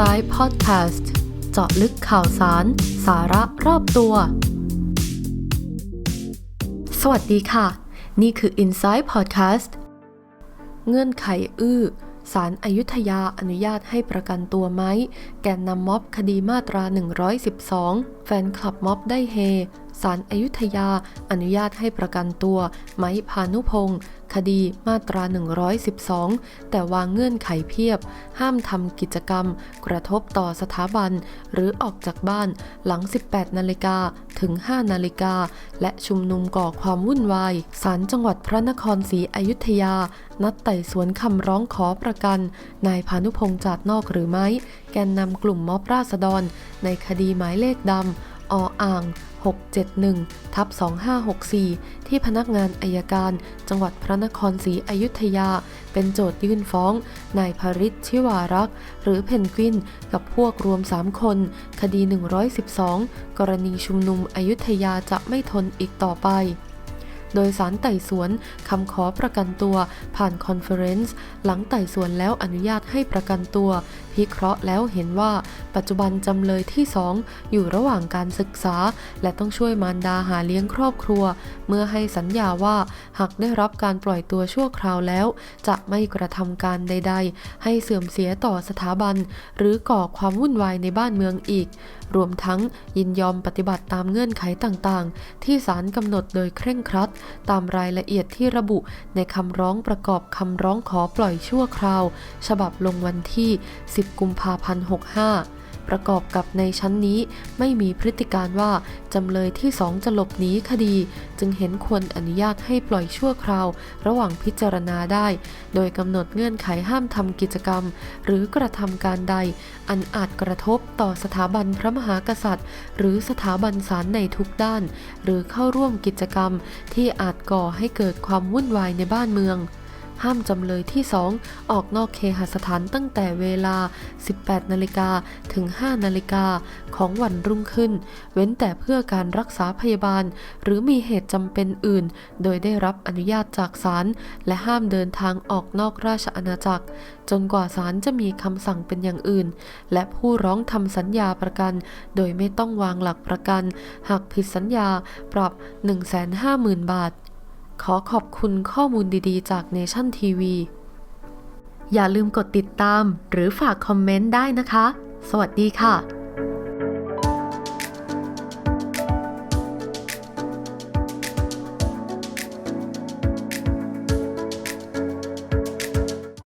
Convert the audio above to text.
Inside Podcast เจาะลึกข่าวสาร สาระรอบตัว สวัสดีค่ะ นี่คือ Inside Podcast เงื่อนไขอื้อศาลอายุทยาอนุญาตให้ประกันตัวไหม แกนนำม็อบคดีมาตรา 112 แฟนคลับม็อบได้เฮศาลอายุทยาอนุญาตให้ประกันตัว ไม้พานุพงศ์ คดีมาตรา 112 แต่วางเงื่อนไขเพียบ ห้ามทำกิจกรรม กระทบต่อสถาบัน หรือออกจากบ้านหลัง 18 นาฬิกาถึง 5 นาฬิกา และชุมนุมก่อความวุ่นวายศาลจังหวัดพระนครศรีอยุธยา นัดไต่สวนคำร้องขอประกัน นายพานุพงศ์จาดนอกหรือไม่ แกนนำกลุ่มม็อบราษฎร ในคดีหมายเลขดำออ่าง 671ทับ2564 ที่พนักงานอายการ จังหวัดพระนครศรีอยุธยา เป็นโจทยื่นฟ้อง นายภริศชิวารักษ์ หรือเพนกวิน กับพวกรวม 3 คน คดี 112 กรณีชุมนุมอยุธยาจะไม่ทนอีกต่อไปโดยสารไต่สวนคำขอประกันตัวผ่านคอนเฟอเรนซ์หลังไต่สวนแล้วอนุญาตให้ประกันตัวพิเคราะห์แล้วเห็นว่าปัจจุบันจำเลยที่ 2 อยู่ระหว่างการศึกษา และต้องช่วยมารดาหาเลี้ยงครอบครัว เมื่อให้สัญญาว่าหากได้รับการปล่อยตัวชั่วคราวแล้ว จะไม่กระทำการใด ๆ ให้เสื่อมเสียต่อสถาบัน หรือก่อความวุ่นวายในบ้านเมืองอีก รวมทั้งยินยอมปฏิบัติตามเงื่อนไขต่างๆ ที่ศาลกำหนดโดยเคร่งครัด ตามรายละเอียดที่ระบุในคำร้องประกอบคำร้องขอปล่อยชั่วคราว ฉบับลงวันที่10 กุมภาพันธ์ 65 ประกอบกับในชั้นนี้ไม่มีพฤติการว่าจำเลยที่สองจะหลบหนีคดี จึงเห็นควรอนุญาตให้ปล่อยชั่วคราว ระหว่างพิจารณาได้ โดยกำหนดเงื่อนไขห้ามทำกิจกรรม หรือกระทำการใด อันอาจกระทบต่อสถาบันพระมหากษัตริย์ หรือสถาบันศาลในทุกด้าน หรือเข้าร่วมกิจกรรมที่อาจก่อให้เกิดความวุ่นวายในบ้านเมือง ห้ามจำเลยที่ 2 ออกนอกเคหสถานตั้งแต่เวลา 18 นาฬิกาถึง 5 นาฬิกาของวันรุ่งขึ้น เว้นแต่เพื่อการรักษาพยาบาล หรือมีเหตุจำเป็นอื่น โดยได้รับอนุญาตจากศาลและห้ามเดินทางออกนอกราชอาณาจักร จนกว่าศาลจะมีคำสั่งเป็นอย่างอื่น และผู้ร้องทำสัญญาประกัน โดยไม่ต้องวางหลักประกัน หากผิดสัญญาปรับ 150,000 บาท ขอขอบคุณข้อมูลดีๆ จากเนชั่นทีวีอย่าลืมกดติดตามหรือฝากคอมเมนต์ได้นะคะ สวัสดีค่ะ